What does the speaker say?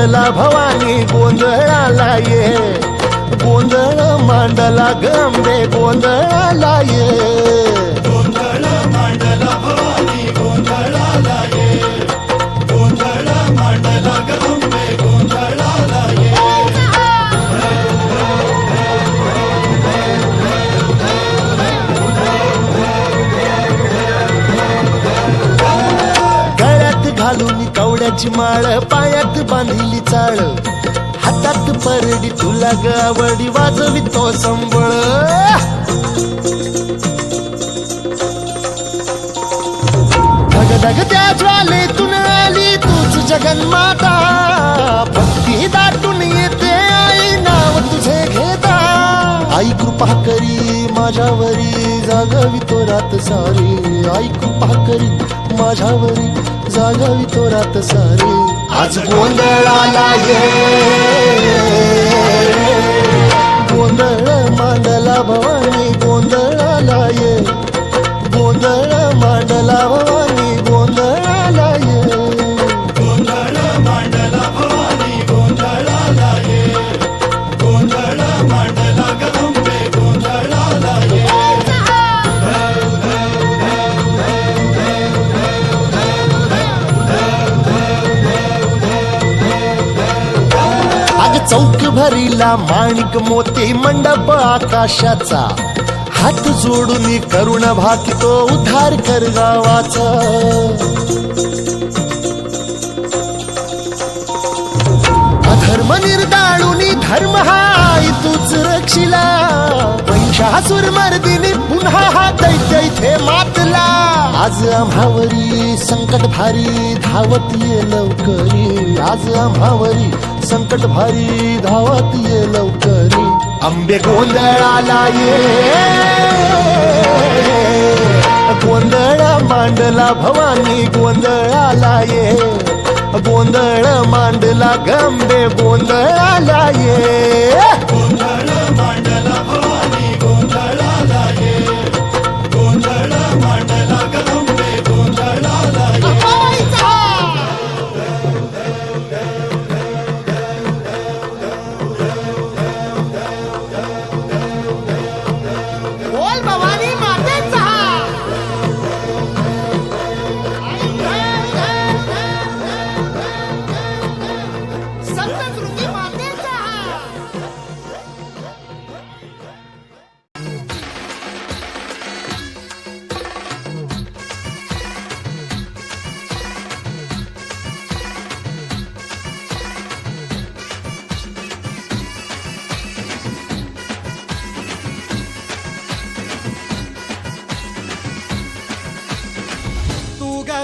मांडला भवानी गोंधळाला ये. गोंधळ मांडला गंबे गोंधळाला ये. गोंधळ मांडला कवड्याची माळ पायात बांधली चाळ. हातात परडी तुला ग आवडी वाजवी तो संबळ. धग धग त्या ज्वालेतून आली तूच जगन्माता. भक्ती दाटून येते आई नाव तुझे घेता. आई कृपा करी माझ्यावरी जागवी तो रात सारी. आई कृपा करी माझ्यावरी जागावी तो रात सारी आज गोंधळाला ये. चौक भरीला माणिक मोती मंडप आकाशाचा. हात जोडून करुण भाकितो उद्धार कर गावाचा. अधर्म निर्दाळुनी धर्म हाय तूच रक्षिला. महिषासुर मर्दिनी पुन्हा हा दैत्य इथे मातला. आज आम्हावरी संकट भारी धावत ये लवकरी. आज आम्हावरी संकट भारी धावत ये लवकर. आंबे गोंधळाला ये. गोंधळ मांडला भवानी गोंधळाला ये. गोंधळ मांडला गंबे गोंधळाला ये.